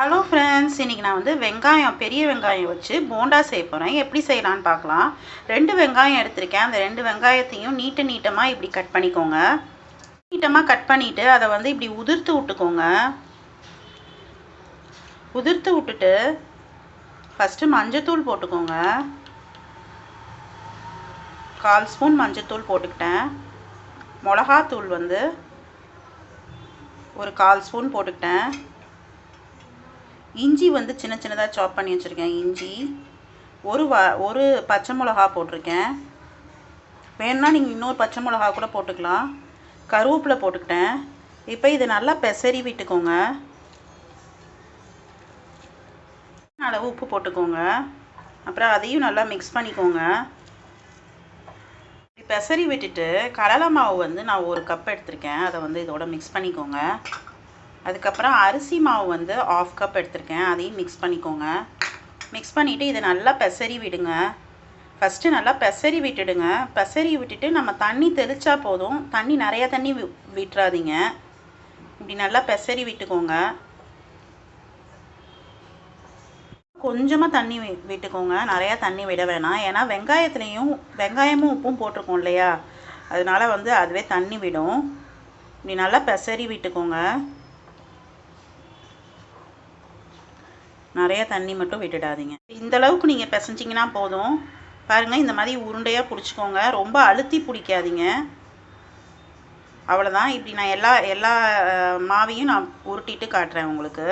Hello friends இன்றைக்கி நான் வந்து வெங்காயம் பெரிய வெங்காயம் வச்சு போண்டா செய்ய போகிறேன் எப்படி செய்யலான்னு பார்க்கலாம். ரெண்டு வெங்காயம் எடுத்திருக்கேன். அந்த ரெண்டு வெங்காயத்தையும் நீட்ட நீட்டமாக இப்படி கட் பண்ணிக்கோங்க. நீட்டமாக கட் பண்ணிவிட்டு அதை வந்து இப்படி உதிர்த்து விட்டுக்கோங்க. உதிர்த்து விட்டுட்டு ஃபஸ்ட்டு மஞ்சத்தூள் போட்டுக்கோங்க. கால் ஸ்பூன் மஞ்சத்தூள் போட்டுக்கிட்டேன். மிளகாத்தூள் வந்து ஒரு கால் ஸ்பூன் போட்டுக்கிட்டேன். இஞ்சி வந்து சின்ன சின்னதாக சாப் பண்ணி வச்சுருக்கேன். இஞ்சி ஒரு வ ஒரு பச்சை மிளகா போட்டிருக்கேன். வேணுன்னா நீங்கள் இன்னொரு பச்சை மிளகா கூட போட்டுக்கலாம். கருவேப்பிலை போட்டுக்கிட்டேன். இப்போ இதை நல்லா பெசரி விட்டுக்கோங்க. அளவு உப்பு போட்டுக்கோங்க. அப்புறம் அதையும் நல்லா மிக்ஸ் பண்ணிக்கோங்க. பெசரி விட்டுட்டு கடலை மாவு வந்து நான் ஒரு கப் எடுத்திருக்கேன். அதை வந்து இதோட மிக்ஸ் பண்ணிக்கோங்க. அதுக்கப்புறம் அரிசி மாவு வந்து ஆஃப் கப் எடுத்திருக்கேன். அதையும் மிக்ஸ் பண்ணிக்கோங்க. மிக்ஸ் பண்ணிவிட்டு இதை நல்லா பெசரி விடுங்க. ஃபஸ்ட்டு நல்லா பெசரி விட்டுடுங்க. பெசரி விட்டுட்டு நம்ம தண்ணி தெளித்தா போதும். தண்ணி நிறையா தண்ணி வி விட்டுறாதீங்க. இப்படி நல்லா பெசரி விட்டுக்கோங்க. கொஞ்சமாக தண்ணி வி விட்டுக்கோங்க. நிறையா தண்ணி விட வேணாம். ஏன்னா வெங்காயத்துலேயும் வெங்காயமும் உப்பும் போட்டிருக்கோம் இல்லையா? அதனால் வந்து அதுவே தண்ணி விடும். இப்படி நல்லா பெசரி விட்டுக்கோங்க. நிறைய தண்ணி மட்டும் விட்டுடாதீங்க. இந்த அளவுக்கு நீங்கள் பிசைஞ்சிங்கன்னா போதும். பாருங்கள் இந்த மாதிரி உருண்டையாக பிடிச்சிக்கோங்க. ரொம்ப அழுத்தி பிடிக்காதீங்க. அவ்வளோதான் இப்படி நான் எல்லா எல்லா மாவையும் நான் உருட்டிட்டு காட்டுறேன் உங்களுக்கு.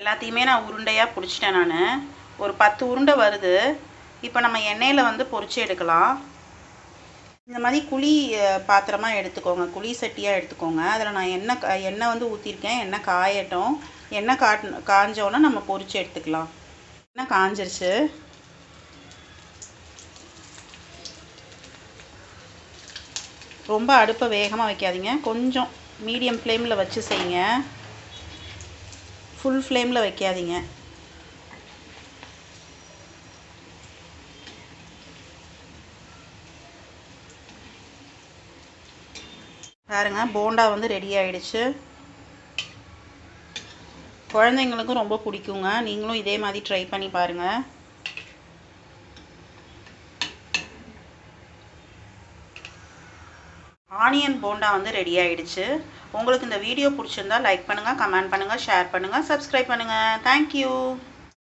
எல்லாத்தையுமே நான் உருண்டையாக பிடிச்சிட்டேன் நான். ஒரு பத்து உருண்டை வருது. இப்போ நம்ம எண்ணெயில் வந்து பொறிச்சு எடுக்கலாம். இந்த மாதிரி குழி பாத்திரமாக எடுத்துக்கோங்க. குழி சட்டியாக எடுத்துக்கோங்க. அதில் நான் எண்ணெய் எண்ணெய் வந்து ஊற்றிருக்கேன் எண்ணெய் காயட்டும். எண்ணெய் காட் காஞ்சோன்னா நம்ம பொறிச்சு எடுத்துக்கலாம். எண்ணெய் காஞ்சிருச்சு? ரொம்ப அடுப்பை வேகமாக வைக்காதீங்க. கொஞ்சம் மீடியம் ஃப்ளேமில் வச்சு செய்யுங்க. ஃபுல் ஃப்ளேமில் வைக்காதீங்க. பாருங்கள் போண்டா வந்து ரெடி ஆகிடுச்சு குழந்தைங்களுக்கும் ரொம்ப பிடிக்குங்க. நீங்களும் இதே மாதிரி ட்ரை பண்ணி பாருங்கள் ஆனியன் போண்டா வந்து ரெடி ஆகிடுச்சு உங்களுக்கு இந்த வீடியோ பிடிச்சிருந்தா லைக் பண்ணுங்கள் கமெண்ட் பண்ணுங்கள் ஷேர் பண்ணுங்கள் சப்ஸ்கிரைப் பண்ணுங்கள் தேங்க்யூ